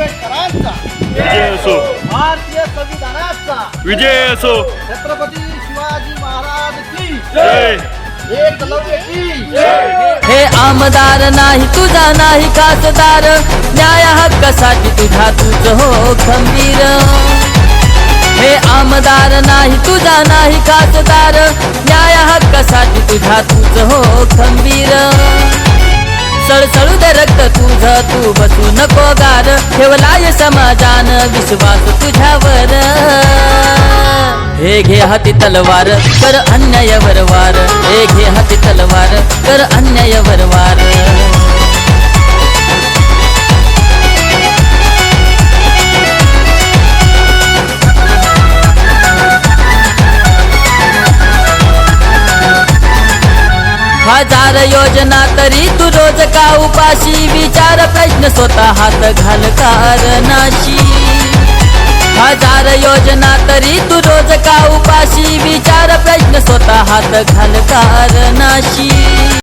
आंबेडकरांचा विजय असो. भारतीय संविधानाचा. विजय असो. छत्रपती शिवाजी महाराज की जय. एकलव्य की जय. हे आमदार नाही तुझा नाही खासदार. न्याय हक्कासाठी तुझा तुझ हो खंबीर. हे आमदार नाही तुझा नाही खासदार. न्याय हक्कासाठी तुझा तुझ हो खंबीर. सळसळू दे रक्त तुझ तू बसू नको गार. ठेवलाय समाजान विश्वास तुझ्यावर. हे घे हाती तलवार कर अन्याय वरवार हे घे हाती तलवार कर अन्याय वार. हजार योजना तरी तू रोज का उपाशी? विचार प्रश्न स्वतः हात घाल कारणाशी. हजार योजना तरी तू रोज का उपाशी? विचार प्रश्न स्वतः हात घाल कारणाशी.